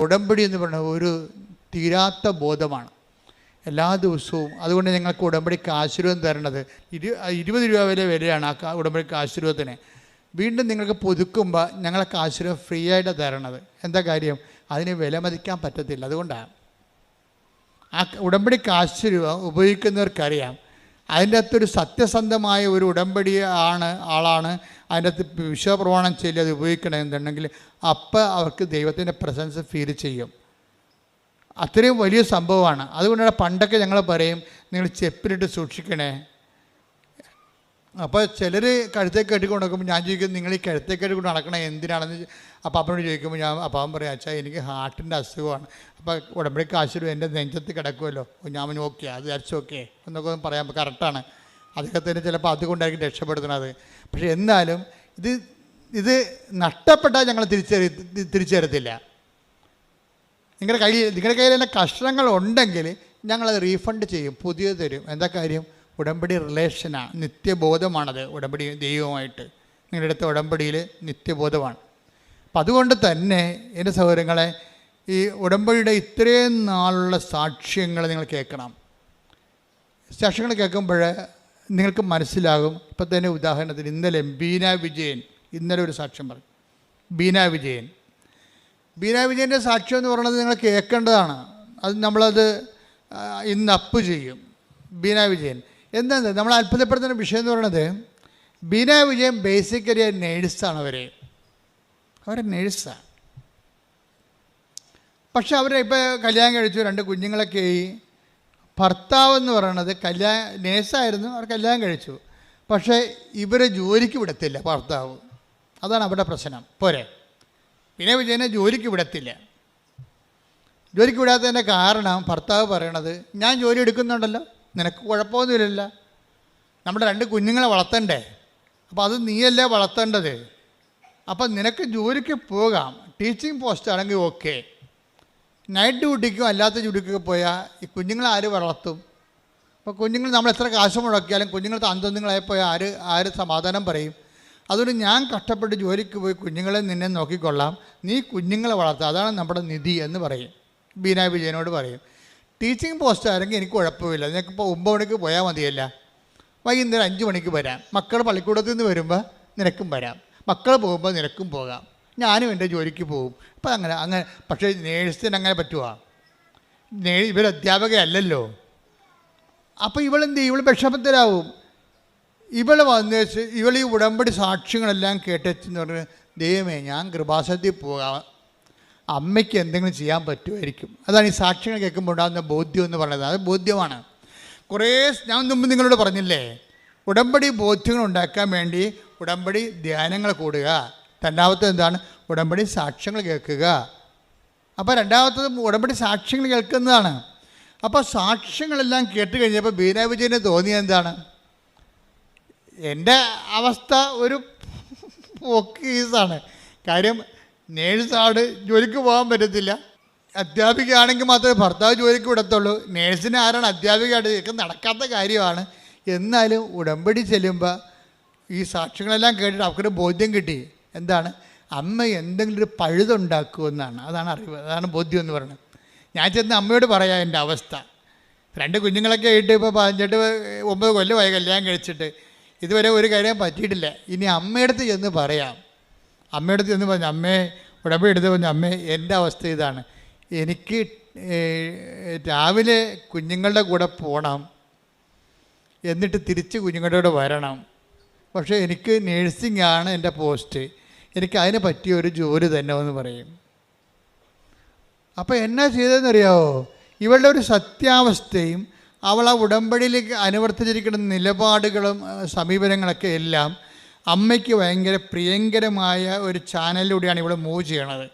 ഉടമ്പടി എന്ന് പറയുന്നത് ഒരു തീരാത്ത ബോധമാണ്. എല്ലാ ദിവസവും അതുകൊണ്ട് ഞങ്ങൾക്ക് ഉടമ്പടിക്ക് ആശീർവാദം തരണത് ഇരു ഇരുപത് രൂപ വരെ വിലയാണ് ആ ഉടമ്പടിക്ക് ആശീർവാദത്തിന്. വീണ്ടും നിങ്ങൾക്ക് പുതുക്കുമ്പോൾ ഞങ്ങൾക്ക് ആശീർവാദം ഫ്രീ ആയിട്ട് തരണത്. എന്താ കാര്യം? അതിന് വിലമതിക്കാൻ പറ്റത്തില്ല. അതുകൊണ്ടാണ് ആ ഉടമ്പടിക്ക് ആശീർവാദം ഉപയോഗിക്കുന്നവർക്കറിയാം. അതിന്റെ അകത്തൊരു സത്യസന്ധമായ ഒരു ഉടമ്പടി ആണ് ആളാണ്. അതിന്റെ അകത്ത് വിശ്വപ്രമാണം ചൊല്ലി അത് ഉപയോഗിക്കണമെന്നുണ്ടെങ്കിൽ അപ്പം അവർക്ക് ദൈവത്തിന്റെ പ്രസൻസ് ഫീൽ ചെയ്യും. അത്രയും വലിയ സംഭവമാണ്. അതുകൊണ്ടാണ് പണ്ടൊക്കെ ഞങ്ങൾ പറയും നിങ്ങൾ ചെപ്പിലിട്ട് സൂക്ഷിക്കണേ. അപ്പോൾ ചിലർ കഴുത്തേക്ക് കെട്ടിക്കൊണ്ട് നടക്കുമ്പോൾ ഞാൻ ചോദിക്കും നിങ്ങൾ ഈ കഴുത്തേക്ക് കെട്ടിക്കൊണ്ട് നടക്കണേ എന്തിനാണെന്ന്? അപ്പോൾ അപ്പനോട് ചോദിക്കുമ്പോൾ ഞാൻ അപ്പം പറയും അച്ഛാ എനിക്ക് ഹാർട്ടിന്റെ അസുഖമാണ്. അപ്പോൾ ഉടമ്പടി കാശിലും എന്റെ നെഞ്ചത്ത് കിടക്കുമല്ലോ ഞാൻ പറഞ്ഞു ഓക്കെ അത് വിചാരിച്ചു ഓക്കെ. എന്നൊക്കെ ഒന്ന് പറയാം കറക്റ്റാണ് അദ്ദേഹത്തിന് ചിലപ്പോൾ അതുകൊണ്ടായിരിക്കും രക്ഷപ്പെടുത്തുന്നത്. പക്ഷേ എന്നാലും ഇത് ഇത് നഷ്ടപ്പെട്ടാൽ ഞങ്ങൾ തിരിച്ചറി തിരിച്ചറിയത്തില്ല നിങ്ങളുടെ കയ്യിൽ നിങ്ങളുടെ കയ്യിൽ തന്നെ കഷ്ണങ്ങൾ ഉണ്ടെങ്കിൽ ഞങ്ങളത് റീഫണ്ട് ചെയ്യും പുതിയത് തരും. എന്താ കാര്യം? ഉടമ്പടി റിലേഷനാണ് നിത്യബോധമാണത് ഉടമ്പടി ദൈവവുമായിട്ട്. നിങ്ങളുടെ അടുത്ത ഉടമ്പടിയിൽ നിത്യബോധമാണ്. അപ്പം അതുകൊണ്ട് തന്നെ എന്റെ സഹോദരങ്ങളെ ഈ ഉടമ്പടിയുടെ ഇത്രയും നാളുള്ള സാക്ഷ്യങ്ങൾ നിങ്ങൾ കേൾക്കണം. സാക്ഷ്യങ്ങൾ കേൾക്കുമ്പോൾ നിങ്ങൾക്ക് മനസ്സിലാകും. ഇപ്പം തന്നെ ഉദാഹരണത്തിന് ഇന്നലെ ബീന വിജയൻ ഇന്നലെ ഒരു സാക്ഷ്യം പറഞ്ഞു ബീന വിജയൻ. ബീന വിജയന്റെ സാക്ഷ്യം എന്ന് പറയുന്നത് നിങ്ങൾ കേൾക്കേണ്ടതാണ്. അത് നമ്മളത് ഇന്ന് അപ്പ് ചെയ്യും. ബീന വിജയൻ. എന്താ നമ്മൾ അത്ഭുതപ്പെടുത്തുന്ന വിഷയം എന്ന് പറയുന്നത് ബീന വിജയൻ ബേസിക്കലി നേഴ്സാണ് അവർ അവർ നേഴ്സാണ് പക്ഷെ അവരെ ഇപ്പോൾ കല്യാണം കഴിച്ചു രണ്ട് കുഞ്ഞുങ്ങളൊക്കെ ആയി. ഭർത്താവ് എന്ന് പറയണത് കല്യാണ നേഴ്സായിരുന്നു അവർ കല്യാണം കഴിച്ചു. പക്ഷേ ഇവരെ ജോലിക്ക് വിടത്തില്ല ഭർത്താവ്. അതാണ് അവരുടെ പ്രശ്നം. പോരെ. പിന്നെ വിജയനെ ജോലിക്ക് വിടത്തില്ല. ജോലിക്ക് വിടാത്തതിന്റെ കാരണം ഭർത്താവ് പറയണത് ഞാൻ ജോലി എടുക്കുന്നുണ്ടല്ലോ. നിനക്ക് കുഴപ്പമൊന്നുമില്ല നമ്മുടെ രണ്ട് കുഞ്ഞുങ്ങളെ വളർത്തണ്ടേ? അപ്പോൾ അത് നീയല്ലേ വളർത്തേണ്ടത്? അപ്പം നിനക്ക് ജോലിക്ക് പോകാം. ടീച്ചിങ് പോസ്റ്റ് ആണെങ്കിൽ ഓക്കെ നൈറ്റ് ഡ്യൂട്ടിക്കും അല്ലാത്ത ഡ്യൂട്ടിക്കൊക്കെ പോയാൽ ഈ കുഞ്ഞുങ്ങളെ ആര് വളർത്തും? അപ്പോൾ കുഞ്ഞുങ്ങൾ നമ്മൾ എത്ര കാശ് മുടക്കിയാലും കുഞ്ഞുങ്ങൾ അന്തങ്ങളായി പോയാൽ ആര് ആര് സമാധാനം പറയും? അതുകൊണ്ട് ഞാൻ കഷ്ടപ്പെട്ട് ജോലിക്ക് പോയി കുഞ്ഞുങ്ങളെ നിന്നെ നോക്കിക്കൊള്ളാം. നീ കുഞ്ഞുങ്ങളെ വളർത്തുക അതാണ് നമ്മുടെ നിധി എന്ന് പറയും. ബീന വിജയനോട് പറയും. ടീച്ചിങ് പോസ്റ്റ് ആരെങ്കിൽ എനിക്ക് കുഴപ്പമില്ല. നിനക്കിപ്പോൾ ഒമ്പത് മണിക്ക് പോയാൽ മതിയല്ല. വൈകുന്നേരം അഞ്ച് മണിക്ക് വരാം. മക്കൾ പള്ളിക്കൂടത്തിൽ നിന്ന് വരുമ്പോൾ നിനക്കും വരാം. മക്കൾ പോകുമ്പോൾ നിനക്കും പോകാം. ഞാനും എന്റെ ജോലിക്ക് പോകും. അപ്പം അങ്ങനെ അങ്ങനെ പക്ഷേ നേഴ്സിന് അങ്ങനെ പറ്റുമോ നേ ഇവർ അധ്യാപകയല്ലല്ലോ അപ്പോൾ ഇവളെന്ത് ചെയ്യും? ഇവൾ വിഷമത്തിലാവും. ഇവൾ വന്ന് ഇവൾ ഈ ഉടമ്പടി സാക്ഷ്യങ്ങളെല്ലാം കേട്ടെന്ന് പറഞ്ഞ് ദൈവമേ ഞാൻ കൃപാസനത്തിൽ പോകാം. അമ്മയ്ക്ക് എന്തെങ്കിലും ചെയ്യാൻ പറ്റുമായിരിക്കും. അതാണ് ഈ സാക്ഷികൾ കേൾക്കുമ്പോൾ ഉണ്ടാകുന്ന ബോധ്യം എന്ന് പറയുന്നത്. അത് ബോധ്യമാണ്. കുറേ ഞാൻ മുമ്പ് നിങ്ങളോട് പറഞ്ഞില്ലേ ഉടമ്പടി ബോധ്യങ്ങൾ ഉണ്ടാക്കാൻ വേണ്ടി ഉടമ്പടി ധ്യാനങ്ങൾ കൂടുക. രണ്ടാമത്തെ എന്താണ്? ഉടമ്പടി സാക്ഷ്യങ്ങൾ കേൾക്കുക. അപ്പോൾ രണ്ടാമത്തത് ഉടമ്പടി സാക്ഷ്യങ്ങൾ കേൾക്കുന്നതാണ്. അപ്പോൾ സാക്ഷ്യങ്ങളെല്ലാം കേട്ട് കഴിഞ്ഞപ്പോൾ ബീന വിജയന് തോന്നിയത് എന്താണ്? എന്റെ അവസ്ഥ ഒരു പോക്കീസാണ് കാര്യം നേഴ്സാണ് ജോലിക്ക് പോകാൻ പറ്റത്തില്ല. അധ്യാപികയാണെങ്കിൽ മാത്രമേ ഭർത്താവ് ജോലിക്ക് വിടത്തുള്ളൂ. നേഴ്സിന് ആരാണ് അധ്യാപികയായിട്ട് ഇതൊക്കെ നടക്കാത്ത കാര്യമാണ്. എന്നാലും ഉടമ്പടി ചെല്ലുമ്പോൾ ഈ സാക്ഷികളെല്ലാം കേട്ടിട്ട് അവർക്കൊരു ബോധ്യം കിട്ടി. എന്താണ്? അമ്മ എന്തെങ്കിലും ഒരു പഴുതുണ്ടാക്കുമെന്നാണ് അതാണ് അറിവ്. അതാണ് ബോധ്യം എന്ന് പറയുന്നത്. ഞാൻ ചെന്ന് അമ്മയോട് പറയാം എന്റെ അവസ്ഥ. രണ്ട് കുഞ്ഞുങ്ങളൊക്കെ ആയിട്ട് ഇപ്പോൾ പതിനെട്ട് ഒമ്പത് കൊല്ലമായി കല്യാണം കഴിച്ചിട്ട്. ഇതുവരെ ഒരു കാര്യം പറ്റിയിട്ടില്ല. ഇനി അമ്മയടുത്ത് ചെന്ന് പറയാം. അമ്മയടുത്ത് ചെന്ന് പറഞ്ഞു അമ്മേ ഉടമ്പടി എടുത്ത് പറഞ്ഞു അമ്മേ എന്റെ അവസ്ഥ ഇതാണ്. എനിക്ക് രാവിലെ കുഞ്ഞുങ്ങളുടെ കൂടെ പോകണം എന്നിട്ട് തിരിച്ച് കുഞ്ഞുങ്ങളുടെ കൂടെ വരണം. പക്ഷേ എനിക്ക് നേഴ്സിംഗ് ആണ് എന്റെ പോസ്റ്റ് എനിക്ക് അതിന് പറ്റിയ ഒരു ജോലി തന്നെ എന്ന് പറയും. അപ്പോൾ എന്നാ ചെയ്തതെന്നറിയാവോ? ഇവളുടെ ഒരു സത്യാവസ്ഥയും അവൾ ആ ഉടമ്പടിയിലേക്ക് അനുവർത്തിച്ചിരിക്കുന്ന നിലപാടുകളും സമീപനങ്ങളൊക്കെ എല്ലാം അമ്മയ്ക്ക് ഭയങ്കര പ്രിയങ്കരമായ ഒരു ചാനലിലൂടെയാണ് ഇവിടെ മൂവ് ചെയ്യണത്.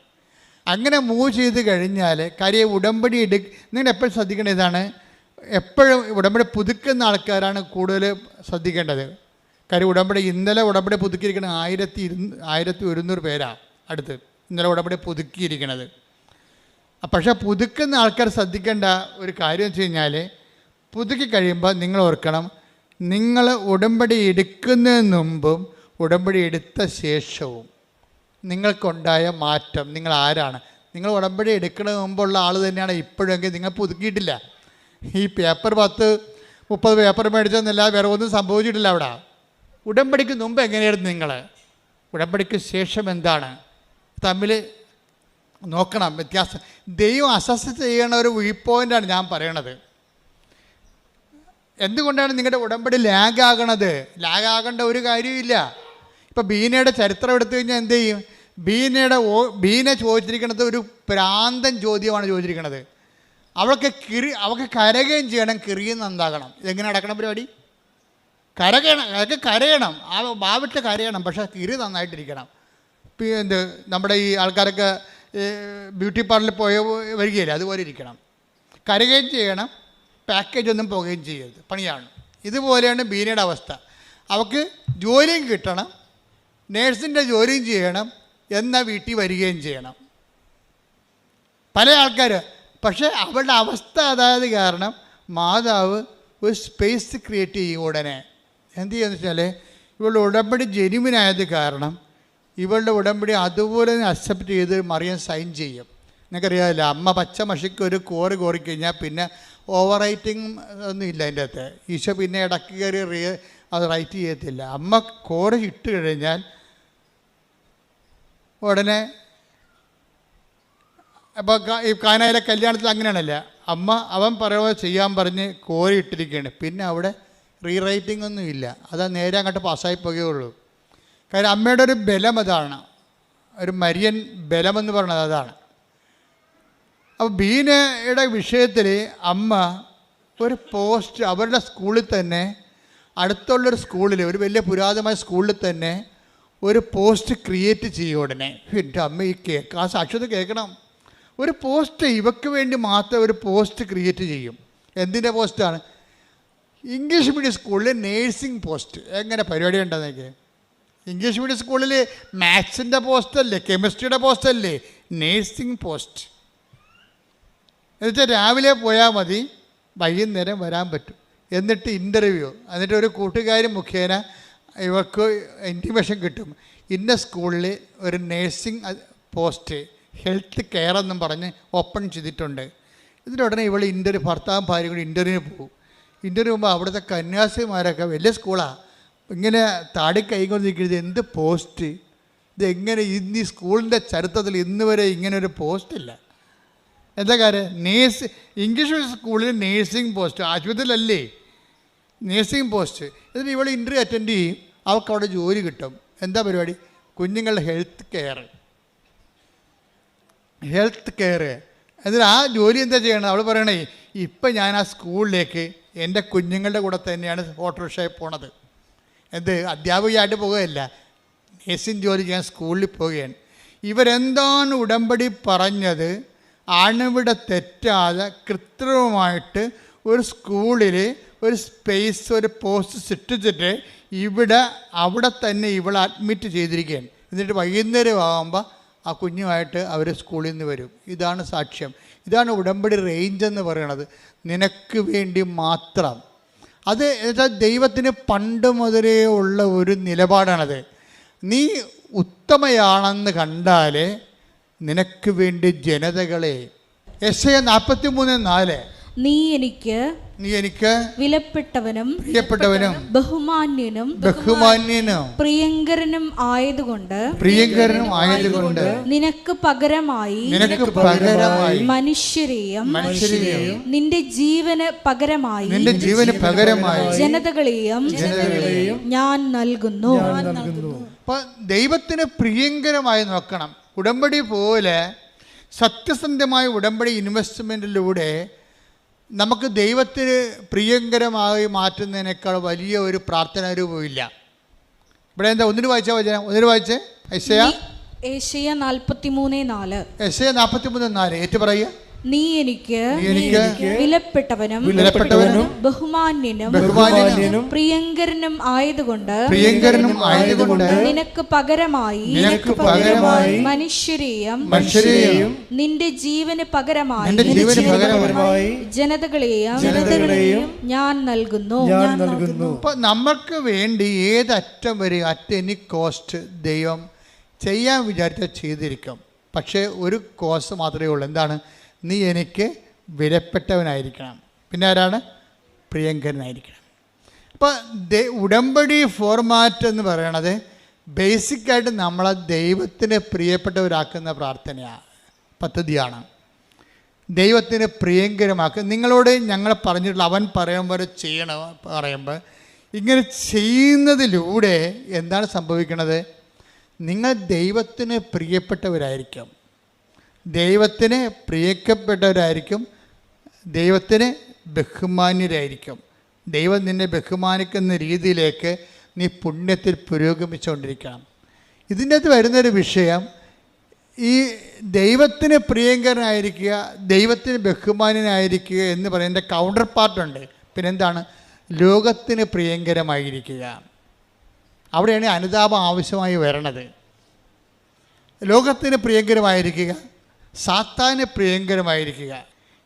അങ്ങനെ മൂവ് ചെയ്ത് കഴിഞ്ഞാൽ കാര്യം ഉടമ്പടി എടു നിങ്ങൾ എപ്പോഴും ശ്രദ്ധിക്കേണ്ട ഇതാണ്. എപ്പോഴും ഉടമ്പടി പുതുക്കുന്ന ആൾക്കാരാണ് കൂടുതൽ ശ്രദ്ധിക്കേണ്ടത്. കാര്യം ഉടമ്പടി ഇന്നലെ ഉടമ്പടി പുതുക്കിയിരിക്കുന്ന ആയിരത്തി ഇരു ആയിരത്തി ഒരുന്നൂറ് പേരാണ് അടുത്ത് ഇന്നലെ ഉടമ്പടി പുതുക്കിയിരിക്കണത്. പക്ഷേ പുതുക്കുന്ന ആൾക്കാർ ശ്രദ്ധിക്കേണ്ട ഒരു കാര്യം വെച്ച് കഴിഞ്ഞാൽ പുതുക്കി കഴിയുമ്പോൾ നിങ്ങൾ ഓർക്കണം നിങ്ങൾ ഉടമ്പടി എടുക്കുന്നതിന് മുമ്പും ഉടമ്പടി എടുത്ത ശേഷവും നിങ്ങൾക്കുണ്ടായ മാറ്റം. നിങ്ങൾ ആരാണ്? നിങ്ങൾ ഉടമ്പടി എടുക്കുന്നതിന് മുമ്പുള്ള ആൾ തന്നെയാണ് ഇപ്പോഴെങ്കിൽ നിങ്ങൾ പുതുക്കിയിട്ടില്ല. ഈ പേപ്പർ പത്ത് മുപ്പത് പേപ്പർ മേടിച്ചെന്നല്ല വേറെ ഒന്നും സംഭവിച്ചിട്ടില്ല അവിടെ. ഉടമ്പടിക്ക് മുമ്പ് എങ്ങനെയായിരുന്നു നിങ്ങൾ ഉടമ്പടിക്ക് ശേഷം എന്താണ്? തമ്മിൽ നോക്കണം വ്യത്യാസം. ദൈവം അസസ് ചെയ്യണ ഒരു വീ പോയിന്റാണ് ഞാൻ പറയണത്. എന്തുകൊണ്ടാണ് നിങ്ങളുടെ ഉടമ്പടി ലാഗ് ആകണത്? ലാഗ് ആകേണ്ട ഒരു കാര്യമില്ല ഇപ്പോൾ ബീനയുടെ ചരിത്രം എടുത്തു കഴിഞ്ഞാൽ എന്ത് ചെയ്യും? ബീനയുടെ ഓ ബീന ചോദിച്ചിരിക്കുന്നത് ഒരു പ്രാന്തൻ ചോദ്യമാണ് ചോദിച്ചിരിക്കുന്നത്. അവൾക്ക് കിറി അവൾക്ക് കരകയും ചെയ്യണം കിറിയും നന്നാകണം ഇതെങ്ങനെ നടക്കണം പരിപാടി? കരകയണം അതൊക്കെ കരയണം. ആ ബാവിട്ട് കരയണം പക്ഷേ കിറി നന്നായിട്ടിരിക്കണം. എന്ത് നമ്മുടെ ഈ ആൾക്കാരൊക്കെ ബ്യൂട്ടി പാർലറിൽ പോയ വരികയില്ല അതുപോലെ ഇരിക്കണം. കരകയും ചെയ്യണം പാക്കേജ് ഒന്നും പോകുകയും ചെയ്യരുത്. പണിയാണ്. ഇതുപോലെയാണ് ബീനയുടെ അവസ്ഥ. അവൾക്ക് ജോലിയും കിട്ടണം നേഴ്സിന്റെ ജോലിയും ചെയ്യണം എന്ന വീട്ടിൽ വരികയും ചെയ്യണം. പല ആൾക്കാർ പക്ഷേ അവളുടെ അവസ്ഥ അതായത് കാരണം മാതാവ് ഒരു സ്പേസ് ക്രിയേറ്റ് ചെയ്യും ഉടനെ. എന്ത് ചെയ്യുമെന്ന് വെച്ചാൽ ഇവളുടെ ഉടമ്പടി ജെനുവിനായത് കാരണം ഇവളുടെ ഉടമ്പടി അതുപോലെ തന്നെ അക്സെപ്റ്റ് ചെയ്ത് മറിയാൻ സൈൻ ചെയ്യും. നിങ്ങൾക്കറിയാമല്ലോ അമ്മ പച്ച മഷിക്ക് ഒരു കോറ് കോറിക്കഴിഞ്ഞാൽ പിന്നെ ഓവർ റൈറ്റിംഗ് ഒന്നും ഇല്ല അതിന്റെ അകത്ത്. ഈശോ പിന്നെ ഇടയ്ക്ക് കയറി അത് റൈറ്റ് ചെയ്യത്തില്ല. അമ്മ കോറ് ഇട്ട് കഴിഞ്ഞാൽ ഉടനെ അപ്പോൾ ഈ കാനായിലെ കല്യാണത്തിൽ അങ്ങനെയാണല്ല? അമ്മ അവൻ പറയുക ചെയ്യാൻ പറഞ്ഞ് കോരിയിട്ടിരിക്കുകയാണ്. പിന്നെ അവിടെ റീറൈറ്റിംഗ് ഒന്നും ഇല്ല. അതാ നേരെ അങ്ങോട്ട് പാസ്സായി ഉള്ളൂ. കാര്യം അമ്മയുടെ ഒരു ബലം അതാണ്. ഒരു മരിയൻ ബലമെന്ന് പറയുന്നത് അതാണ്. അപ്പോൾ ബീനയുടെ വിഷയത്തിൽ അമ്മ ഒരു പോസ്റ്റ് അവരുടെ സ്കൂളിൽ തന്നെ അടുത്തുള്ളൊരു സ്കൂളിൽ ഒരു വലിയ പുരാതനമായ സ്കൂളിൽ തന്നെ ഒരു പോസ്റ്റ് ക്രിയേറ്റ് ചെയ്യുക ഉടനെ. എന്റെ അമ്മ ഈ കേക്ക് ആ സാക്ഷ്യത കേൾക്കണം. ഒരു പോസ്റ്റ് ഇവക്ക് വേണ്ടി മാത്രം ഒരു പോസ്റ്റ് ക്രിയേറ്റ് ചെയ്യും. എന്തിന്റെ പോസ്റ്റാണ്? ഇംഗ്ലീഷ് മീഡിയം സ്കൂളിൽ നേഴ്സിംഗ് പോസ്റ്റ്. എങ്ങനെ പരിപാടി ഉണ്ടെന്നൊക്കെ ഇംഗ്ലീഷ് മീഡിയം സ്കൂളിൽ മാത്സിന്റെ പോസ്റ്റല്ലേ കെമിസ്ട്രിയുടെ പോസ്റ്റല്ലേ? Nursing post. എന്നുവെച്ചാൽ രാവിലെ പോയാൽ മതി വൈകുന്നേരം വരാൻ പറ്റും. എന്നിട്ട് ഇന്റർവ്യൂ. എന്നിട്ട് ഒരു കൂട്ടുകാരി മുഖേന ഇവർക്ക് ഇന്റിമേഷൻ കിട്ടും. ഇന്ന സ്കൂളിൽ ഒരു നേഴ്സിംഗ് പോസ്റ്റ് ഹെൽത്ത് കെയർ എന്നും പറഞ്ഞ് ഓപ്പൺ ചെയ്തിട്ടുണ്ട്. ഇതിന്റെ ഉടനെ ഇവൾ ഇന്റർവ്യൂ ഭർത്താവും ഭാര്യ കൂടി ഇന്റർവ്യൂവിന് പോകും ഇന്റർവ്യൂ പോകുമ്പോൾ അവിടുത്തെ കന്യാസിമാരൊക്കെ വലിയ സ്കൂളാണ് ഇങ്ങനെ താടി കൈകൊണ്ട് നിൽക്കുന്നത് എന്ത് പോസ്റ്റ് ഇതെങ്ങനെ ഇന്ന് ഈ സ്കൂളിന്റെ ചരിത്രത്തിൽ ഇന്ന് വരെ ഇങ്ങനെ ഒരു പോസ്റ്റ് ഇല്ല. എന്താ കാര്യം? നേഴ്സ് ഇംഗ്ലീഷ് സ്കൂളിൽ നേഴ്സിംഗ് പോസ്റ്റ് ആശുപത്രിയിലല്ലേ? Nursing post. എന്നിട്ട് ഇവൾ ഇന്റർവ്യൂ അറ്റൻഡ് ചെയ്യും. അവൾക്ക് അവിടെ ജോലി കിട്ടും. എന്താ പരിപാടി? കുഞ്ഞുങ്ങളുടെ ഹെൽത്ത് കെയർ ഹെൽത്ത് കെയർ എന്നിട്ട് ആ ജോലി എന്താ ചെയ്യണം അവൾ പറയണേ ഇപ്പം ഞാൻ ആ സ്കൂളിലേക്ക് എന്റെ കുഞ്ഞുങ്ങളുടെ കൂടെ തന്നെയാണ് ഓട്ടോറിക്ഷയിൽ പോണത്. എന്ത്? അധ്യാപികയായിട്ട് പോകുകയല്ല നേഴ്സിംഗ് ജോലി ചെയ്യാൻ സ്കൂളിൽ പോവുകയാണ്. ഇവരെന്താണ് ഉടമ്പടി പറഞ്ഞത്? അണുവിടെ തെറ്റാതെ കൃത്രിമമായിട്ട് ഒരു സ്കൂളിൽ ഒരു സ്പേസ് ഒരു പോസ്റ്റ് സൃഷ്ടിച്ചിട്ട് ഇവിടെ അവിടെ തന്നെ ഇവളെ അഡ്മിറ്റ് ചെയ്തിരിക്കുകയാണ്. എന്നിട്ട് വൈകുന്നേരം ആകുമ്പോൾ ആ കുഞ്ഞുമായിട്ട് അവർ സ്കൂളിൽ നിന്ന് വരും. ഇതാണ് സാക്ഷ്യം. ഇതാണ് ഉടമ്പടി റേഞ്ച് എന്ന് പറയണത്. നിനക്ക് വേണ്ടി മാത്രം. അത് എന്നുവെച്ചാൽ ദൈവത്തിന് പണ്ട് മുതലേ ഉള്ള ഒരു നിലപാടാണത്. നീ ഉത്തമയാണെന്ന് കണ്ടാൽ നിനക്ക് വേണ്ടി ജനതകളെ എസ് എ നാൽപ്പത്തി മൂന്ന് നാല് നീ എനിക്ക് നീ എനിക്ക് വിലപ്പെട്ടവനും പ്രിയപ്പെട്ടവനും ബഹുമാന്യനും ബഹുമാന്യനും പ്രിയങ്കരനും ആയതുകൊണ്ട് പ്രിയങ്കരനും ആയതുകൊണ്ട് നിനക്ക് പകരമായി നിനക്ക് പകരമായി മനുഷ്യരെയും മനുഷ്യരെയും നിന്റെ ജീവന് പകരമായി നിന്റെ ജീവന് പകരമായി ജനതകളെയും ഞാൻ നൽകുന്നു. അപ്പോൾ ദൈവത്തിന് പ്രിയങ്കരമായി നോക്കണം. ഉടമ്പടി പോലെ സത്യസന്ധമായ ഉടമ്പടി ഇൻവെസ്റ്റ്മെന്റിലൂടെ നമുക്ക് ദൈവത്തിന് പ്രിയങ്കരമായി മാറ്റുന്നതിനേക്കാൾ വലിയ ഒരു പ്രാർത്ഥന രൂപമില്ല. ഇവിടെ എന്താ? ഒന്നിന് വായിച്ചാൽ വചനം ഒന്നിന് വായിച്ചേ. ഐശയ ഏഷ്യ നാൽപ്പത്തിമൂന്ന് നാല്. ഏഷ്യ നാൽപ്പത്തി മൂന്ന് നാല്. ഏറ്റു പറയുക. നീ എനിക്ക് വിലപ്പെട്ടവനും വിലപ്പെട്ടവനും ബഹുമാന്യനും ബഹുമാന്യനും പ്രിയങ്കരനും ആയതുകൊണ്ട് പ്രിയങ്കരനും ആയതുകൊണ്ട് നിനക്ക് പകരമായി നിനക്ക് പകരമായി മനുഷ്യരെയും മനുഷ്യരെയും നിന്റെ ജീവന് പകരമായി നിന്റെ ജീവന് പകരമായി ജനതകളെയും ജനതകളെയും ഞാൻ നൽകുന്നു. അപ്പോൾ നമുക്ക് വേണ്ടി ഏതറ്റം വരെ അറ്റ് എനി കോസ്റ്റ് ദൈവം ചെയ്യാൻ വിചാരിച്ച ചെയ്തിരിക്കും. പക്ഷേ ഒരു കോസ് മാത്രമേ ഉള്ളൂ. എന്താണ്? നീ എനിക്ക് വിലപ്പെട്ടവനായിരിക്കണം. പിന്നെ ആരാണ്? പ്രിയങ്കരനായിരിക്കണം. അപ്പോൾ ഉടമ്പടി ഫോർമാറ്റ് എന്ന് പറയണത് ബേസിക്കായിട്ട് നമ്മളെ ദൈവത്തിന് പ്രിയപ്പെട്ടവരാക്കുന്ന പ്രാർത്ഥനയാണ് പദ്ധതിയാണ്. ദൈവത്തിന് പ്രിയങ്കരമാക്കുക നിങ്ങളോട് ഞങ്ങൾ പറഞ്ഞിട്ടുള്ള അവൻ പറയുമ്പോൾ ചെയ്യണം പറയുമ്പോൾ ഇങ്ങനെ ചെയ്യുന്നതിലൂടെ എന്താണ് സംഭവിക്കുന്നത് നിങ്ങൾ ദൈവത്തിന് പ്രിയപ്പെട്ടവരായിരിക്കും. ദൈവത്തിന് പ്രിയക്കപ്പെട്ടവരായിരിക്കും. ദൈവത്തിന് ബഹുമാന്യരായിരിക്കും. ദൈവം നിന്നെ ബഹുമാനിക്കുന്ന രീതിയിലേക്ക് നീ പുണ്യത്തിൽ പുരോഗമിച്ചുകൊണ്ടിരിക്കണം. ഇതിന്റെ അകത്ത് വരുന്നൊരു വിഷയം ഈ ദൈവത്തിന് പ്രിയങ്കരനായിരിക്കുക ദൈവത്തിന് ബഹുമാനനായിരിക്കുക എന്ന് പറയുന്ന കൗണ്ടർ പാർട്ടുണ്ട് പിന്നെന്താണ്? ലോകത്തിന് പ്രിയങ്കരമായിരിക്കുക. അവിടെയാണ് അനുതാപം ആവശ്യമായി വരണത്. ലോകത്തിന് പ്രിയങ്കരമായിരിക്കുക. സാത്താന് പ്രിയങ്കരമായിരിക്കുക.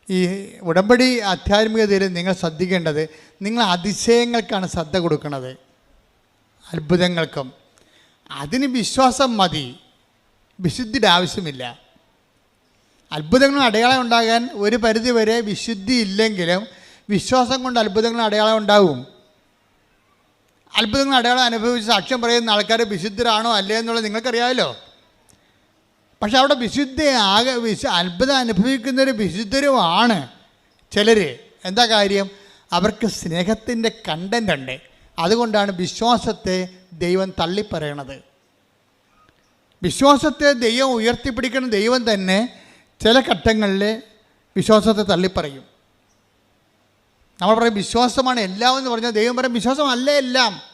ഈ ഉടമ്പടി ആധ്യാത്മികതയിൽ നിങ്ങൾ ശ്രദ്ധിക്കേണ്ടത് നിങ്ങൾ അതിശയങ്ങൾക്കാണ് ശ്രദ്ധ കൊടുക്കുന്നത്. അത്ഭുതങ്ങൾക്കും. അതിന് വിശ്വാസം മതി. വിശുദ്ധിയുടെ ആവശ്യമില്ല. അത്ഭുതങ്ങളും അടയാളം ഉണ്ടാകാൻ ഒരു പരിധിവരെ വിശുദ്ധി ഇല്ലെങ്കിലും വിശ്വാസം കൊണ്ട് അത്ഭുതങ്ങളും അടയാളം ഉണ്ടാവും. അത്ഭുതങ്ങൾ അടയാളം അനുഭവിച്ച് സാക്ഷ്യം പറയുന്ന ആൾക്കാർ വിശുദ്ധരാണോ അല്ലേ എന്നുള്ളത് നിങ്ങൾക്കറിയാമല്ലോ. പക്ഷെ അവിടെ വിശുദ്ധ ആകെ വിശ അത്ഭുതം ഒരു വിശുദ്ധരുമാണ് ചിലർ എന്താ കാര്യം? അവർക്ക് സ്നേഹത്തിന്റെ കണ്ടന്റ് ഉണ്ട്. അതുകൊണ്ടാണ് വിശ്വാസത്തെ ദൈവം തള്ളിപ്പറയണത്. വിശ്വാസത്തെ ദൈവം ഉയർത്തിപ്പിടിക്കുന്ന ദൈവം തന്നെ ചില ഘട്ടങ്ങളിൽ വിശ്വാസത്തെ തള്ളിപ്പറയും. നമ്മൾ പറയും വിശ്വാസമാണ് എല്ലാം എന്ന് പറഞ്ഞാൽ ദൈവം പറയും വിശ്വാസമല്ല എല്ലാം.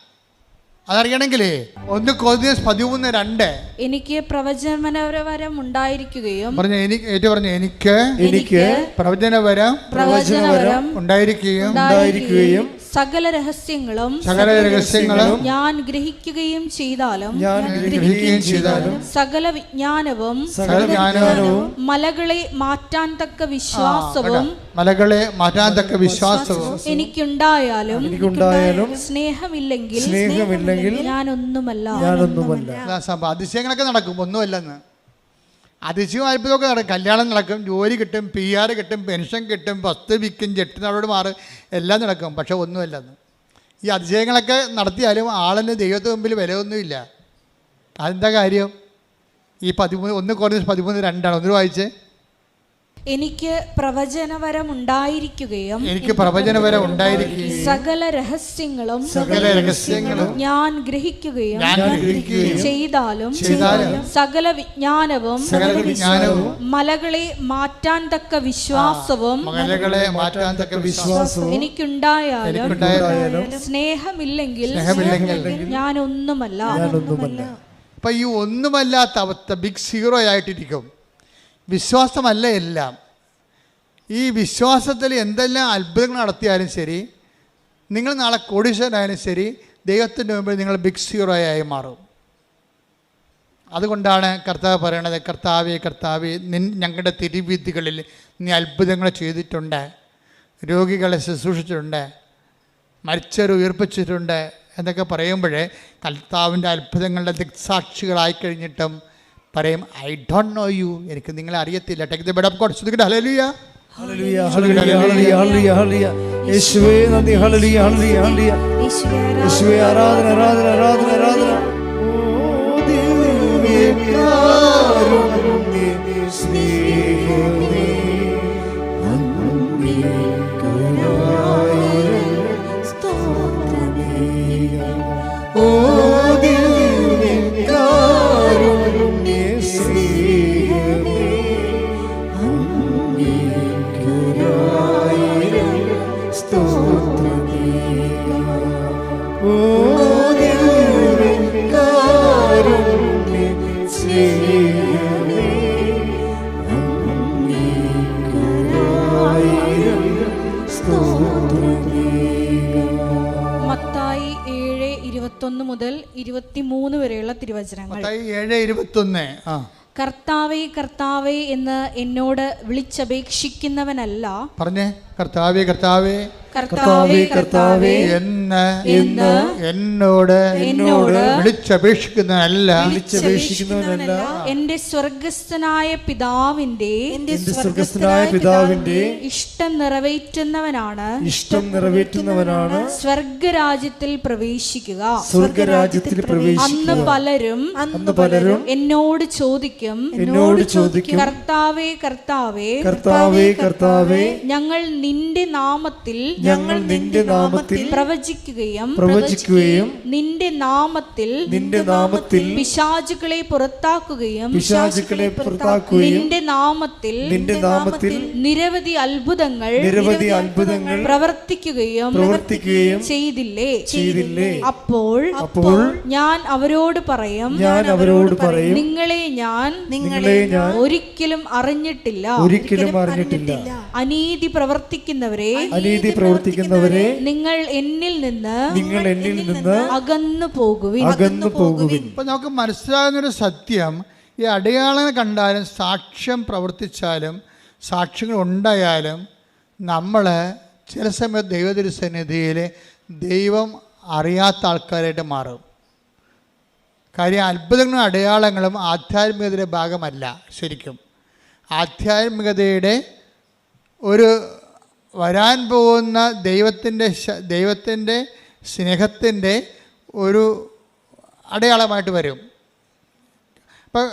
അതറിയണമെങ്കിൽ ഒന്ന് കോതിയസ് പതിമൂന്ന് രണ്ട്. എനിക്ക് പ്രവചനവരം ഉണ്ടായിരിക്കുകയും പറഞ്ഞു എനിക്ക് ഏറ്റു പറഞ്ഞു എനിക്ക് എനിക്ക് പ്രവചനവരം പ്രവചനവരം ഉണ്ടായിരിക്കുകയും ഉണ്ടായിരിക്കുകയും സകല രഹസ്യങ്ങളും സകല രഹസ്യങ്ങളും ഞാൻ ഗ്രഹിക്കുകയും ചെയ്താലും ഞാൻ ഗ്രഹിക്കുകയും ചെയ്താലും സകല വിജ്ഞാനവും സകല വിജ്ഞാനവും മലകളെ മാറ്റാൻ തക്ക വിശ്വാസവും മലകളെ മാറ്റാൻ തക്ക വിശ്വാസവും എനിക്കുണ്ടായാലും എനിക്കുണ്ടായാലും സ്നേഹമില്ലെങ്കിൽ സ്നേഹമില്ലെങ്കിൽ ഞാനൊന്നുമല്ല. ഞാനൊന്നുമല്ല. അതിശയങ്ങളൊക്കെ നടക്കും. ഒന്നുമല്ലെന്ന്. അതിശയവും അത്ഭുതമൊക്കെ നടക്കും. കല്യാണം നടക്കും ജോലി കിട്ടും പി ആർ കിട്ടും പെൻഷൻ കിട്ടും വസ്തു വിൽക്കും ജെട്ടിനോട് മാറും എല്ലാം നടക്കും. പക്ഷേ ഒന്നുമല്ലെന്ന് ഈ അതിശയങ്ങളൊക്കെ നടത്തിയാലും ആളിന് ദൈവത്തിന് മുമ്പിൽ വിലയൊന്നുമില്ല. അതെന്താ കാര്യം? ഈ പതിമൂന്ന് ഒന്ന് കുറഞ്ഞ് പതിമൂന്ന് രണ്ടാണ്. ഒന്ന് വായിച്ചേ. എനിക്ക് പ്രവചനവരം ഉണ്ടായിരിക്കുകയും എനിക്ക് പ്രവചനവരം ഉണ്ടായിരിക്കുകയും സകല രഹസ്യങ്ങളും സകല രഹസ്യങ്ങളും ഞാൻ ഗ്രഹിക്കുകയും ഞാൻ ഗ്രഹിക്കുകയും ചെയ്താലും സകല വിജ്ഞാനവും സകല വിജ്ഞാനവും മലകളെ മാറ്റാൻ തക്ക വിശ്വാസവും മലകളെ മാറ്റാൻ തക്ക വിശ്വാസവും എനിക്കുണ്ടായാലും സ്നേഹമില്ലെങ്കിൽ സ്നേഹമില്ലെങ്കിൽ ഞാൻ ഒന്നുമല്ല അപ്പൊ ഈ ഒന്നുമല്ലാത്ത അവസ്ഥ ബിഗ് സീറോ ആയിട്ടിരിക്കും. വിശ്വാസമല്ല എല്ലാം. ഈ വിശ്വാസത്തിൽ എന്തെല്ലാം അത്ഭുതങ്ങൾ നടത്തിയാലും ശരി നിങ്ങൾ നാളെ കോടീശ്വരനായാലും ശരി ദൈവത്തിന്റെ മുമ്പിൽ നിങ്ങൾ ബിഗ് സീറോ ആയി മാറും. അതുകൊണ്ടാണ് കർത്താവ് പറയണത് കർത്താവെ കർത്താവെ നിൻ ഞങ്ങളുടെ തിരുവീതികളിൽ നീ അത്ഭുതങ്ങൾ ചെയ്തിട്ടുണ്ട് രോഗികളെ ശുശ്രൂഷിച്ചിട്ടുണ്ട് മരിച്ചവർ ഉയർപ്പിച്ചിട്ടുണ്ട് എന്നൊക്കെ പറയുമ്പോഴേ കർത്താവിന്റെ അത്ഭുതങ്ങളുടെ ദിക്സാക്ഷികളായി കഴിഞ്ഞിട്ടും പറയും ഐ ഡോണ്ട് നോ യു എനിക്ക് നിങ്ങളെ അറിയത്തില്ല. Take the bed of God ശ്രദ്ധിക്കട്ടെ hallelujah hallelujah hallelujah hallelujah hallelujah hallelujah യേശുവേ നന്ദി. ഹല്ലേലൂയ ഹല്ലേലൂയ ഹല്ലേലൂയ യേശുവേ ആരാധന. ആരാധന ആരാധന ആരാധന. തിരുവചനങ്ങൾ കർത്താവേ കർത്താവേ എന്ന് എന്നോട് വിളിച്ചപേക്ഷിക്കുന്നവനല്ല. പറഞ്ഞേ കർത്താവേ കർത്താവേ. കർത്താവേ കർത്താവേ എന്ന് എന്ന് എന്ന് എന്നോട് എന്നോട് വിളിച്ചപേക്ഷിക്കുന്നതല്ല. വിളിച്ചപേക്ഷിക്കുന്നവനല്ല. എന്റെ സ്വർഗസ്ഥനായ പിതാവിന്റെ എന്റെ സ്വർഗസ്ഥനായ പിതാവിന്റെ ഇഷ്ടം നിറവേറ്റുന്നവനാണ്. ഇഷ്ടം നിറവേറ്റുന്നവനാണ്. സ്വർഗരാജ്യത്തിൽ പ്രവേശിക്കുക. സ്വർഗരാജ്യത്തിൽ അന്ന് പ്രവേശിക്കുക. പലരും അന്ന് പലരും എന്നോട് ചോദിക്കും. എന്നോട് ചോദിക്കും. കർത്താവേ കർത്താവേ കർത്താവേ കർത്താവേ. ഞങ്ങൾ നിന്റെ നാമത്തിൽ ഞങ്ങൾ നിന്റെ നാമത്തിൽ പ്രവചിക്കുകയും പ്രവചിക്കുകയും നിന്റെ നാമത്തിൽ നിന്റെ നാമത്തിൽ പിശാചുകളെ പുറത്താക്കുകയും പിശാചുക്കളെ പുറത്താക്കുകയും നിന്റെ നാമത്തിൽ നിന്റെ നാമത്തിൽ നിരവധി അത്ഭുതങ്ങൾ നിരവധി അത്ഭുതങ്ങൾ പ്രവർത്തിക്കുകയും പ്രവർത്തിക്കുകയും ചെയ്തില്ലേ? ചെയ്തില്ലേ? അപ്പോൾ അപ്പോൾ ഞാൻ അവരോട് പറയും ഞാൻ അവരോട് പറയും നിങ്ങളെ ഞാൻ നിങ്ങളെ ഞാൻ ഒരിക്കലും അറിഞ്ഞിട്ടില്ല ഒരിക്കലും അറിഞ്ഞിട്ടില്ല. അനീതി പ്രവർത്തിക്കുന്നവരെ അനീതി പ്രവർത്തിക്കുന്നവരെ നിങ്ങൾ എന്നിൽ നിന്ന് നിങ്ങൾ എന്നിൽ നിന്ന് അകന്നു പോകുവിൻ. അകന്നു പോകുവിൻ. ഇപ്പൊ നമുക്ക് മനസ്സിലാകുന്നൊരു സത്യം ഈ അടയാളങ്ങൾ കണ്ടാലും സാക്ഷ്യം പ്രവർത്തിച്ചാലും സാക്ഷ്യങ്ങൾ ഉണ്ടായാലും നമ്മൾ ചില സമയത്ത് ദൈവതിരുസന്നിധിയിൽ ദൈവം അറിയാത്ത ആൾക്കാരായിട്ട് മാറും. കാര്യം അത്ഭുതങ്ങളും അടയാളങ്ങളും ആധ്യാത്മികതയുടെ ഭാഗമല്ല ശരിക്കും. ആധ്യാത്മികതയുടെ ഒരു വരാൻ പോകുന്ന ദൈവത്തിന്റെ ദൈവത്തിന്റെ സ്നേഹത്തിന്റെ ഒരു അടയാളമായിട്ട് വരും. അപ്പോൾ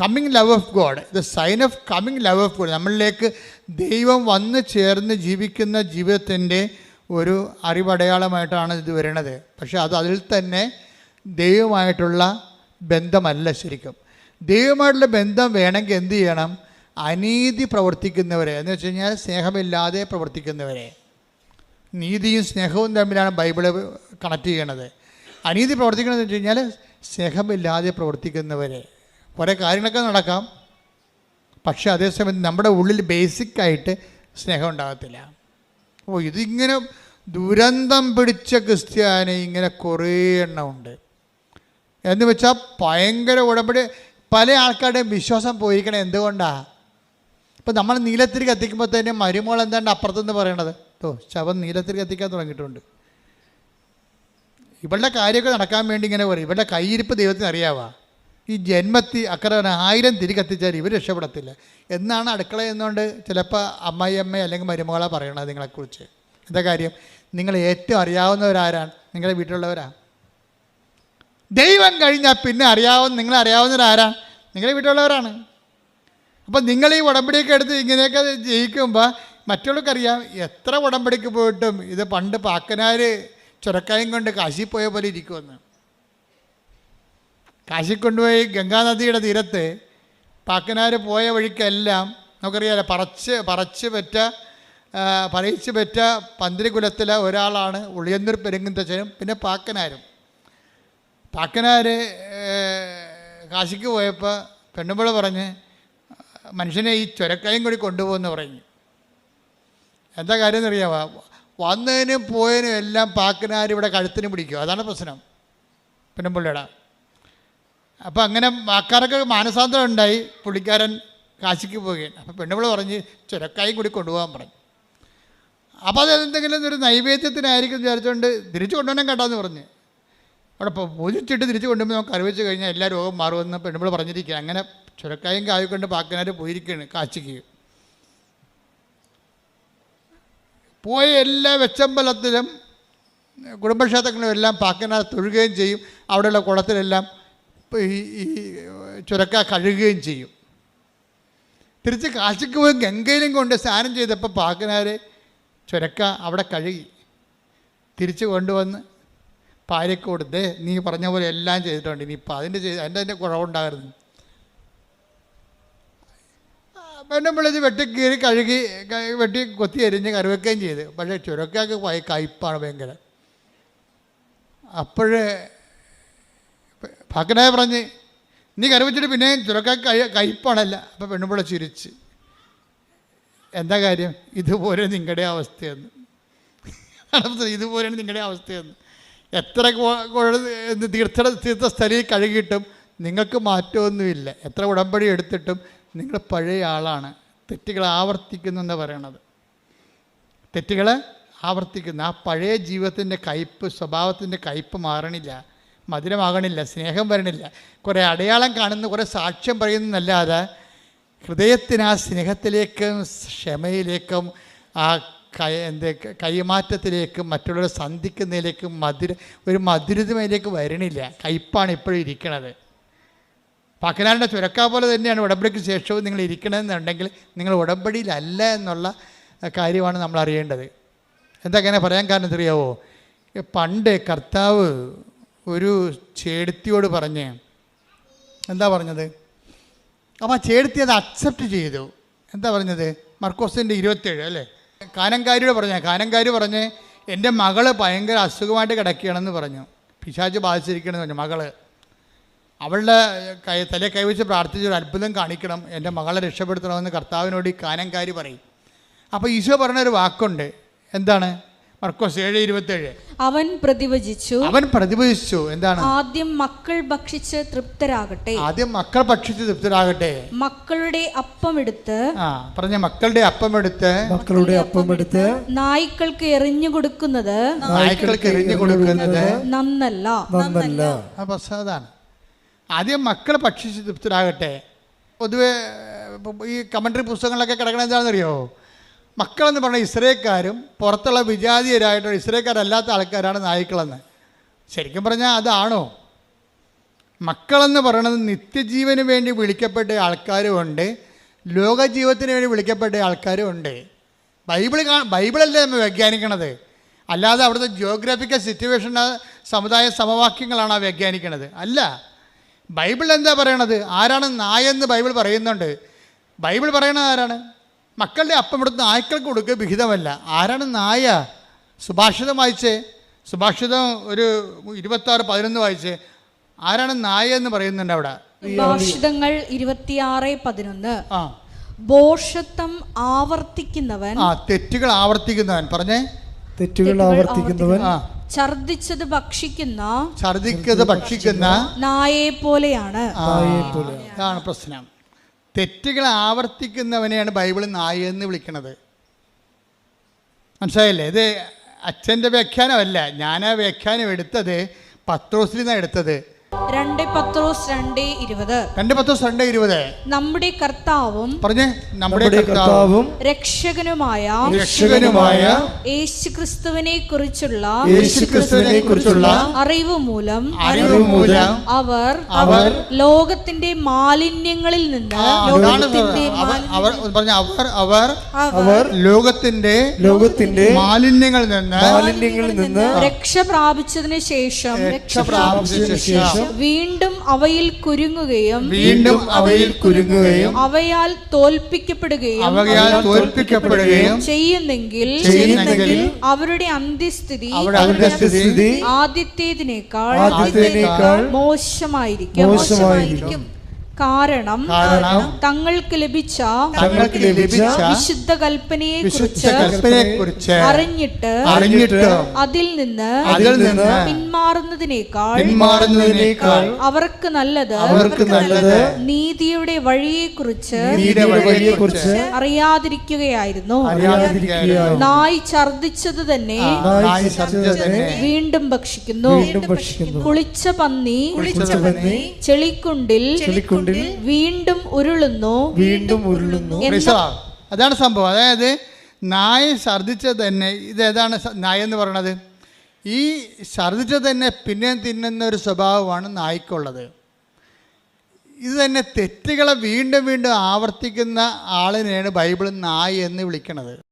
coming love of God the sign of coming love of God നമ്മളിലേക്ക് ദൈവം വന്ന് ചേർന്ന് ജീവിക്കുന്ന ജീവിതത്തിന്റെ ഒരു അറിവടയാളമായിട്ടാണ് ഇത് വരുന്നത് പക്ഷേ അത് അതിൽ തന്നെ ദൈവമായിട്ടുള്ള ബന്ധമല്ല ശരിക്കും. ദൈവമായിട്ടുള്ള ബന്ധം വേണമെങ്കിൽ എന്ത് ചെയ്യണം? അനീതി പ്രവർത്തിക്കുന്നവരെ എന്ന് വെച്ച് കഴിഞ്ഞാൽ സ്നേഹമില്ലാതെ പ്രവർത്തിക്കുന്നവരെ. നീതിയും സ്നേഹവും തമ്മിലാണ് ബൈബിൾ കണക്ട് ചെയ്യണത്. അനീതി പ്രവർത്തിക്കണമെന്ന് വെച്ച് കഴിഞ്ഞാൽ സ്നേഹമില്ലാതെ പ്രവർത്തിക്കുന്നവരെ. കുറേ കാര്യങ്ങളൊക്കെ നടക്കാം. പക്ഷേ അതേസമയം നമ്മുടെ ഉള്ളിൽ ബേസിക്കായിട്ട് സ്നേഹം ഉണ്ടാകത്തില്ല. ഓ ഇതിങ്ങനെ ദുരന്തം പിടിച്ച ക്രിസ്ത്യാനി ഇങ്ങനെ കുറേ എണ്ണമുണ്ട് എന്ന് വെച്ചാൽ ഭയങ്കര ഉടമ്പടി. പല ആൾക്കാരുടെയും വിശ്വാസം പോയിരിക്കണം എന്തുകൊണ്ടാണ് ഇപ്പം നമ്മൾ നീലത്തിരി കത്തിക്കുമ്പോൾ തന്നെ മരുമോൾ എന്താണ്ട് അപ്പുറത്തുനിന്ന് പറയണത്? ഓ ശവം നീലത്തിരി കത്തിക്കാൻ തുടങ്ങിയിട്ടുണ്ട്. ഇവളുടെ കാര്യമൊക്കെ നടക്കാൻ വേണ്ടി ഇങ്ങനെ പറയും. ഇവളുടെ കയ്യിരിപ്പ് ദൈവത്തിന് അറിയാവാ. ഈ ജന്മത്തി അക്കറ ആയിരം തിരി കത്തിച്ചാൽ ഇവർ രക്ഷപ്പെടത്തില്ല. എന്നാണ് അടുക്കള എന്നുകൊണ്ട് ചിലപ്പോൾ അമ്മായി അമ്മ അല്ലെങ്കിൽ മരുമകളെ പറയണത് നിങ്ങളെക്കുറിച്ച്. എന്താ കാര്യം? നിങ്ങൾ ഏറ്റവും അറിയാവുന്നവരാരാണ്? നിങ്ങളുടെ വീട്ടിലുള്ളവരാ? ദൈവം കഴിഞ്ഞാൽ പിന്നെ അറിയാവുന്ന നിങ്ങളെ അറിയാവുന്നവരാരാണ് നിങ്ങളുടെ വീട്ടിലുള്ളവരാണ്. അപ്പം നിങ്ങൾ ഈ ഉടമ്പടിയൊക്കെ എടുത്ത് ഇങ്ങനെയൊക്കെ ജയിക്കുമ്പോൾ മറ്റുള്ളവർക്കറിയാം എത്ര ഉടമ്പടിക്ക് പോയിട്ടും ഇത് പണ്ട് പാക്കനാർ ചുരക്കായും കൊണ്ട് കാശി പോയ പോലെ ഇരിക്കുമെന്ന്. കാശി കൊണ്ടുപോയി ഗംഗാനദിയുടെ തീരത്ത് പാക്കനാർ പോയ വഴിക്കെല്ലാം നമുക്കറിയാലോ പറച്ച് പറച്ച് പറ്റ പറയിച്ച് പറ്റ പന്തിരികുലത്തിലെ ഒരാളാണ് ഉളിയന്നൂർ പെരുങ്ങുന്തച്ഛനും പിന്നെ പാക്കനാരും. പാക്കനാർ കാശിക്ക് പോയപ്പോൾ പെണ്ണുമ്പോൾ പറഞ്ഞ് മനുഷ്യനെ ഈ ചുരക്കയും കൂടി കൊണ്ടുപോകുമെന്ന് പറഞ്ഞു. എന്താ കാര്യം എന്നറിയാമോ വന്നതിനും പോയതിനും എല്ലാം പാക്കിനാർ ഇവിടെ കഴുത്തിന് പിടിക്കും. അതാണ് പ്രശ്നം. പെണ്ണുമ്പിള്ളയുടെ അപ്പോൾ അങ്ങനെ ആൾക്കാരൊക്കെ മാനസാന്തരം ഉണ്ടായി. പുള്ളിക്കാരൻ കാശിക്ക് പോവുകയാണ് അപ്പോൾ പെണ്ണുപിള്ള പറഞ്ഞ് ചുരക്കായും കൂടി കൊണ്ടുപോകാൻ പറഞ്ഞു. അപ്പോൾ അത് എന്തെങ്കിലും ഒരു നൈവേദ്യത്തിനായിരിക്കും വിചാരിച്ചുകൊണ്ട് തിരിച്ചു കൊണ്ടുവരാൻ കേട്ടാന്ന് പറഞ്ഞ്. അവിടെ ഇപ്പോൾ പൂജിച്ചിട്ട് തിരിച്ചു കൊണ്ടുപോയി നമുക്ക് അറിവിച്ച് കഴിഞ്ഞാൽ എല്ലാ രോഗം മാറുമെന്ന് പെണ്ണുമ്പോൾ പറഞ്ഞിരിക്കുക അങ്ങനെ ചുരക്കായും കായ് കൊണ്ട് പാക്കനാർ പോയിരിക്കുകയാണ് കാച്ചിക്ക്. പോയ എല്ലാ വെച്ചമ്പലത്തിലും കുടുംബക്ഷേത്രങ്ങളും എല്ലാം പാക്കനാർ തൊഴുകയും ചെയ്യും. അവിടെയുള്ള കുളത്തിലെല്ലാം ഈ ചുരക്ക കഴുകുകയും ചെയ്യും. തിരിച്ച് കാശിക്ക് പോയി ഗംഗയിലും കൊണ്ട് സ്നാനം ചെയ്തപ്പോൾ പാക്കനാർ ചുരക്ക അവിടെ കഴുകി. തിരിച്ച് കൊണ്ടുവന്ന് ഭാര്യയ്ക്ക് കൊടുത്തേ നീ പറഞ്ഞ പോലെ എല്ലാം ചെയ്തിട്ടുണ്ട്. ഇനിയിപ്പോൾ അതിന്റെ ചെയ്ത് അതിന്റെ അതിന്റെ കുറവുണ്ടായിരുന്നു പെണ്ണും വിളിച്ച് വെട്ടി കീറി കഴുകി വെട്ടി കൊത്തി എരിഞ്ഞ് കറിവെക്കുകയും ചെയ്ത്. പക്ഷേ ചുരക്കാക്ക് പോയി കയ്പാണ് ഭയങ്കര. അപ്പോഴേ ഭാക്കനായ പറഞ്ഞ് നീ കറിവെച്ചിട്ട് പിന്നെ ചുരക്കാക്ക് കൈ കയ്പാണല്ല അപ്പോൾ പെണ്ണുമ്പിള ചിരിച്ച്. എന്താ കാര്യം? ഇതുപോലെ നിങ്ങളുടെ അവസ്ഥയെന്ന്. ഇതുപോലെയാണ് നിങ്ങളുടെ അവസ്ഥയെന്ന്. എത്ര തീർത്ഥ തീർത്ഥ സ്ഥലയിൽ കഴുകിയിട്ടും നിങ്ങൾക്ക് മാറ്റമൊന്നുമില്ല. എത്ര ഉടമ്പടി എടുത്തിട്ടും നിങ്ങൾ പഴയ ആളാണ്. തെറ്റുകൾ ആവർത്തിക്കുന്നു എന്ന് പറയണത്. തെറ്റുകൾ ആവർത്തിക്കുന്ന. ആ പഴയ ജീവിതത്തിന്റെ കയ്പ് സ്വഭാവത്തിന്റെ കയ്പ് മാറണില്ല. മധുരമാകണില്ല. സ്നേഹം വരണില്ല. കുറേ അടയാളം കാണുന്നു കുറേ സാക്ഷ്യം പറയുന്നതല്ലാതെ ഹൃദയത്തിന് ആ സ്നേഹത്തിലേക്കും ക്ഷമയിലേക്കും ആ കൈ എന്ത് കൈമാറ്റത്തിലേക്കും മറ്റുള്ളവരെ സന്ധിക്കുന്നതിലേക്കും മധുര ഒരു മധുരിതമയിലേക്ക് വരണില്ല. കയ്പാണ് ഇപ്പോഴും ഇരിക്കണത്. പക്കനാലിന്റെ ചുരക്കാ പോലെ തന്നെയാണ് ഉടമ്പടിക്ക് ശേഷവും നിങ്ങൾ ഇരിക്കണമെന്നുണ്ടെങ്കിൽ നിങ്ങൾ ഉടമ്പടിയിലല്ല എന്നുള്ള കാര്യമാണ് നമ്മൾ അറിയേണ്ടത്. എന്താ അങ്ങനെ പറയാൻ കാരണം അറിയാവോ പണ്ട് കർത്താവ് ഒരു ചേടുത്തിയോട് പറഞ്ഞ് എന്താ പറഞ്ഞത്? അപ്പോൾ ആ ചേടുത്തി അത് അക്സെപ്റ്റ് ചെയ്തു. എന്താ പറഞ്ഞത്? മർക്കോസിന്റെ ഇരുപത്തേഴ് അല്ലേ? കാനങ്കാരിയോട് പറഞ്ഞ കാനങ്കാരി പറഞ്ഞ് എന്റെ മകൾ ഭയങ്കര അസുഖമായിട്ട് കിടക്കുകയാണെന്ന് പറഞ്ഞു. പിശാച് ബാധിച്ചിരിക്കണമെന്ന് പറഞ്ഞു മകൾ. അവളുടെ കൈ തലയെ കൈവച്ച് പ്രാർത്ഥിച്ച് ഒരു അത്ഭുതം കാണിക്കണം എന്റെ മകളെ രക്ഷപ്പെടുത്തണമെന്ന് കർത്താവിനോട് ഈ കാനങ്കാരി പറയും. അപ്പോൾ ഈശോ പറഞ്ഞൊരു വാക്കുണ്ട്. എന്താണ്? മർക്കോസ് ഏഴ് ഇരുപത്തേഴ്. അവൻ പ്രതിവചിച്ചു. അവൻ പ്രതിവചിച്ചു. എന്താണ്? ആദ്യം മക്കൾ ഭക്ഷിച്ച് തൃപ്തരാകട്ടെ. ആദ്യം മക്കൾ ഭക്ഷിച്ച് തൃപ്തരാകട്ടെ. മക്കളുടെ അപ്പം എടുത്ത് പറഞ്ഞ മക്കളുടെ അപ്പം എടുത്ത് മക്കളുടെ അപ്പം എടുത്ത് നായ്ക്കൾക്ക് എറിഞ്ഞു കൊടുക്കുന്നത് നായ്ക്കൾക്ക് എറിഞ്ഞു കൊടുക്കുന്നത് നന്നല്ല. നന്നല്ല. അതാണ്. ആദ്യം മക്കൾ ഭക്ഷിച്ച് തൃപ്തരാകട്ടെ. പൊതുവെ ഈ കമൻട്രി പുസ്തകങ്ങളൊക്കെ കിടക്കണ എന്താണെന്നറിയോ? മക്കളെന്ന് പറഞ്ഞ ഇസ്രേക്കാരും പുറത്തുള്ള വിജാതീയരായിട്ടുള്ള ഇസ്രേക്കാരല്ലാത്ത ആൾക്കാരാണ് നായ്ക്കളെന്ന്. ശരിക്കും പറഞ്ഞാൽ അതാണോ? മക്കളെന്ന് പറയുന്നത് നിത്യജീവന് വേണ്ടി വിളിക്കപ്പെട്ട ആൾക്കാരുമുണ്ട് ലോകജീവിതത്തിന് വേണ്ടി വിളിക്കപ്പെട്ട ആൾക്കാരുമുണ്ട് ബൈബിൾ ബൈബിളല്ലേ നമ്മൾ വ്യാഖ്യാനിക്കണത്? അല്ലാതെ അവിടുത്തെ ജിയോഗ്രാഫിക്കൽ സിറ്റുവേഷൻ സമുദായ സമവാക്യങ്ങളാണ് ആ വ്യാഖ്യാനിക്കണത്. അല്ല ബൈബിൾ എന്താ പറയണത്? ആരാണ് നായെന്ന് ബൈബിൾ പറയുന്നുണ്ട്. ബൈബിൾ പറയണത് ആരാണ്? മക്കളുടെ അപ്പം ഇവിടുന്ന് നായ്ക്കൾക്ക് കൊടുക്കുക വിഹിതമല്ല. ആരാണ് നായ? സുഭാഷിതം വായിച്ചേ. സുഭാഷിതം ഒരു ഇരുപത്താറ് പതിനൊന്ന് വായിച്ചേ. ആരാണ് നായ എന്ന് പറയുന്നുണ്ട് അവിടെ? ഭാഷിതങ്ങൾ ഇരുപത്തിയാറ് പതിനൊന്ന്. ബോഷത്വം ആവർത്തിക്കുന്നവൻ. ആ തെറ്റുകൾ ആവർത്തിക്കുന്നവൻ. പറഞ്ഞേ. തെറ്റുകൾ ആവർത്തിക്കുന്നവൻ. ആ. ഛർദിച്ചത് ഭക്ഷിക്കുന്ന ഛർദിക്കത് ഭക്ഷിക്കുന്ന നായെ പോലെയാണ് അതാണ് പ്രശ്നം. തെറ്റുകൾ ആവർത്തിക്കുന്നവനെയാണ് ബൈബിൾ നായ എന്ന് വിളിക്കുന്നത് മനസ്സിലായില്ലേ? ഇത് അച്ഛന്റെ വ്യാഖ്യാനമല്ല. ഞാൻ ആ വ്യാഖ്യാനം എടുത്തത് പത്രോസിൽ നിന്നാണ് എടുത്തത്. രണ്ട് പത്രോസ് രണ്ട് ഇരുപത്. രണ്ട് പത്രോസ് രണ്ട് ഇരുപത്. നമ്മുടെ കർത്താവും പറഞ്ഞേ നമ്മുടെ കർത്താവും രക്ഷകനുമായ രക്ഷകനുമായ യേശുക്രിസ്തുവിനെ കുറിച്ചുള്ള യേശുക്രിസ്തുവിനെ കുറിച്ചുള്ള അറിവ് മൂലം അറിവ് മൂലം അവർ അവർ ലോകത്തിന്റെ മാലിന്യങ്ങളിൽ നിന്ന് അവർ അവർ പറഞ്ഞ അവർ അവർ അവർ ലോകത്തിന്റെ ലോകത്തിന്റെ മാലിന്യങ്ങളിൽ നിന്ന് മാലിന്യങ്ങളിൽ നിന്ന് രക്ഷ പ്രാപിച്ചതിന് ശേഷം രക്ഷ പ്രാപിച്ചതിന് ശേഷം വീണ്ടും അവയിൽ കുരുങ്ങുകയും വീണ്ടും അവയിൽ കുരുങ്ങുകയും അവയാൽ തോൽപ്പിക്കപ്പെടുകയും അവയാൽ തോൽപ്പിക്കപ്പെടുകയും ചെയ്യുന്നെങ്കിൽ ചെയ്യുന്നെങ്കിൽ അവരുടെ അന്ത്യസ്ഥിതി ആദ്യത്തേതിനേക്കാൾ മോശമായിരിക്കും. മോശമായിരിക്കും. കാരണം തങ്ങൾക്ക് ലഭിച്ച തങ്ങൾക്ക് ലഭിച്ച വിശുദ്ധ കൽപ്പനയെ കുറിച്ച് കുറിച്ച് അറിഞ്ഞിട്ട് അറിഞ്ഞിട്ട് അതിൽ നിന്ന് അതിൽ നിന്ന് പിന്മാറുന്നതിനേക്കാൾ പിന്മാറുന്നതിനേക്കാൾ അവർക്ക് നല്ലത് അവർക്ക് നല്ലത് നീതിയുടെ വഴിയെ കുറിച്ച് വഴിയെക്കുറിച്ച് അറിയാതിരിക്കുകയായിരുന്നു. അറിയാതിരിക്കുകയായിരുന്നു. നായി ഛർദിച്ചത് തന്നെ വീണ്ടും ഭക്ഷിക്കുന്നു. കുളിച്ച പന്നി ചെളിക്കുണ്ടിൽ ചെളിക്കുണ്ടിൽ വീണ്ടും ഉരുളുന്നു. വീണ്ടും ഉരുളുന്നു. അതാണ് സംഭവം. അതായത് നായ ഛർദിച്ചത് തന്നെ ഇതേതാണ് നായ എന്ന് പറയണത് ഈ ഛർദിച്ചത് തന്നെ പിന്നെ തിന്നുന്ന ഒരു സ്വഭാവമാണ് നായ്ക്കുള്ളത്. ഇത് തന്നെ തെറ്റുകളെ വീണ്ടും വീണ്ടും ആവർത്തിക്കുന്ന ആളിനെയാണ് ബൈബിൾ നായ എന്ന് വിളിക്കുന്നത്